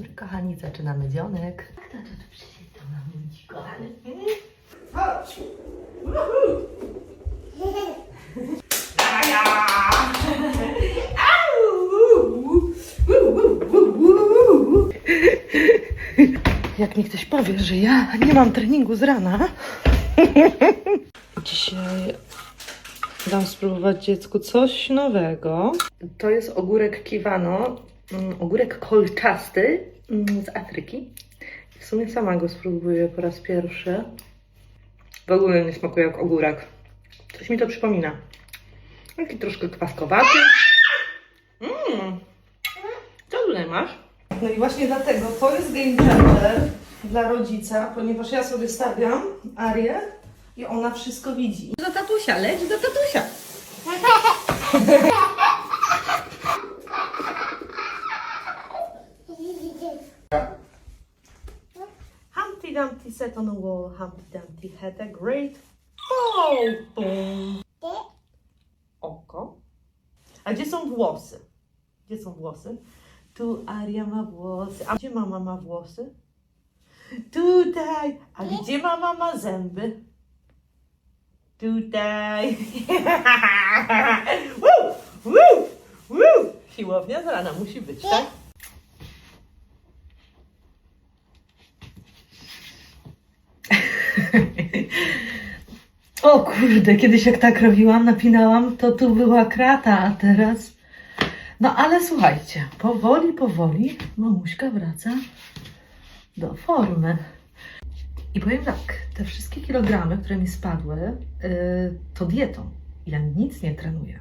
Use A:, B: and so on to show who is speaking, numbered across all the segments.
A: dobry, kochani, zaczynamy dzionek. Kto to tu przyszedł do mamusi, kochany?
B: Chodź!
A: Jak mi ktoś powie, że ja nie mam treningu z rana. Dzisiaj dam spróbować dziecku coś nowego. To jest ogórek kiwano, ogórek kolczasty mm, z Afryki. W sumie sama go spróbuję po raz pierwszy. W ogóle nie smakuje jak ogórek. Coś mi to przypomina. Taki troszkę kwaskowaty. Mmm. Co tutaj masz? No i właśnie dlatego to jest game changer dla rodzica, ponieważ ja sobie stawiam Arię i ona wszystko widzi. Do tatusia, leć do tatusia. Humpty Dumpty sat on a wall. Humpty Dumpty had a great fall. Boom. Oko. A gdzie są włosy? Gdzie są włosy? Tu Aria ma włosy. A gdzie mama ma włosy? Tutaj. A gdzie mama ma zęby? Tutaj. Woo! Woo! Woo! Siłownia z rana musi być, tak? O kurde, kiedyś jak tak robiłam, napinałam, to tu była krata, a teraz... No ale słuchajcie, powoli, powoli mamuśka wraca do formy. I powiem tak, te wszystkie kilogramy, które mi spadły, yy, to dietą. Ja nic nie trenuję,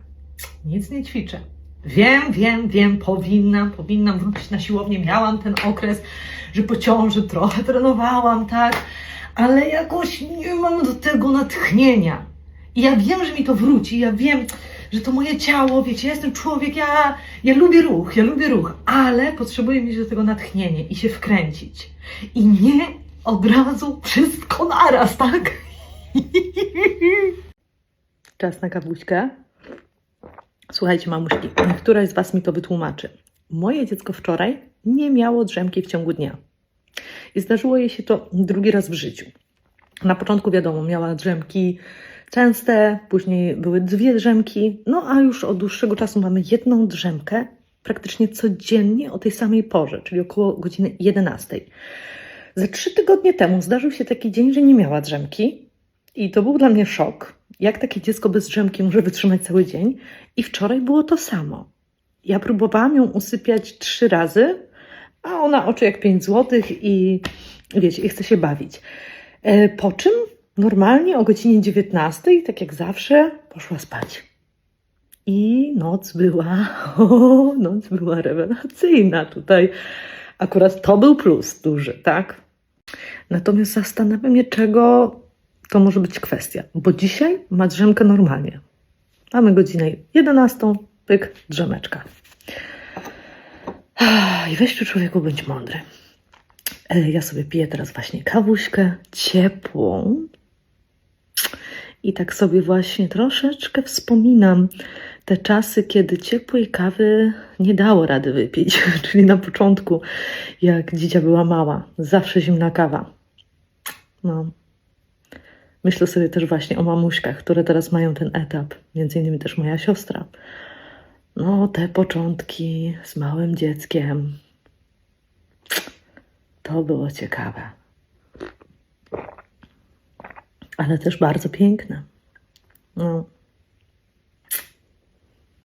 A: nic nie ćwiczę. Wiem, wiem, wiem, powinnam, powinnam wrócić na siłownię. Miałam ten okres, że po ciąży trochę trenowałam, tak, ale jakoś nie mam do tego natchnienia. I ja wiem, że mi to wróci, ja wiem, że to moje ciało, wiecie, ja jestem człowiek, ja, ja lubię ruch, ja lubię ruch, ale potrzebuję mieć do tego natchnienie i się wkręcić. I nie od razu wszystko naraz, tak? Czas na kawuśkę. Słuchajcie, mamuśki, któraś z Was mi to wytłumaczy. Moje dziecko wczoraj nie miało drzemki w ciągu dnia. I zdarzyło jej się to drugi raz w życiu. Na początku, wiadomo, miała drzemki częste, później były dwie drzemki, no a już od dłuższego czasu mamy jedną drzemkę praktycznie codziennie o tej samej porze, czyli około godziny 11. Ze trzy tygodnie temu zdarzył się taki dzień, że nie miała drzemki i to był dla mnie szok. Jak takie dziecko bez drzemki może wytrzymać cały dzień? I wczoraj było to samo. Ja próbowałam ją usypiać trzy razy, a ona oczy jak 5 złotych i wiecie, i chce się bawić. E, Po czym normalnie o godzinie 19, tak jak zawsze, poszła spać. I noc była, o, noc była rewelacyjna tutaj. Akurat to był plus duży, tak? Natomiast zastanawiam się, czego to może być kwestia, bo dzisiaj ma drzemkę normalnie. Mamy godzinę 11, pyk, drzemeczka. I weź tu człowieku, bądź mądry. E, Ja sobie piję teraz właśnie kawuśkę ciepłą. I tak sobie właśnie troszeczkę wspominam te czasy, kiedy ciepłej kawy nie dało rady wypić. Czyli na początku, jak dzidzia była mała, zawsze zimna kawa. No. Myślę sobie też właśnie o mamuśkach, które teraz mają ten etap. Między innymi też moja siostra. No, te początki z małym dzieckiem. To było ciekawe. Ale też bardzo piękne. No.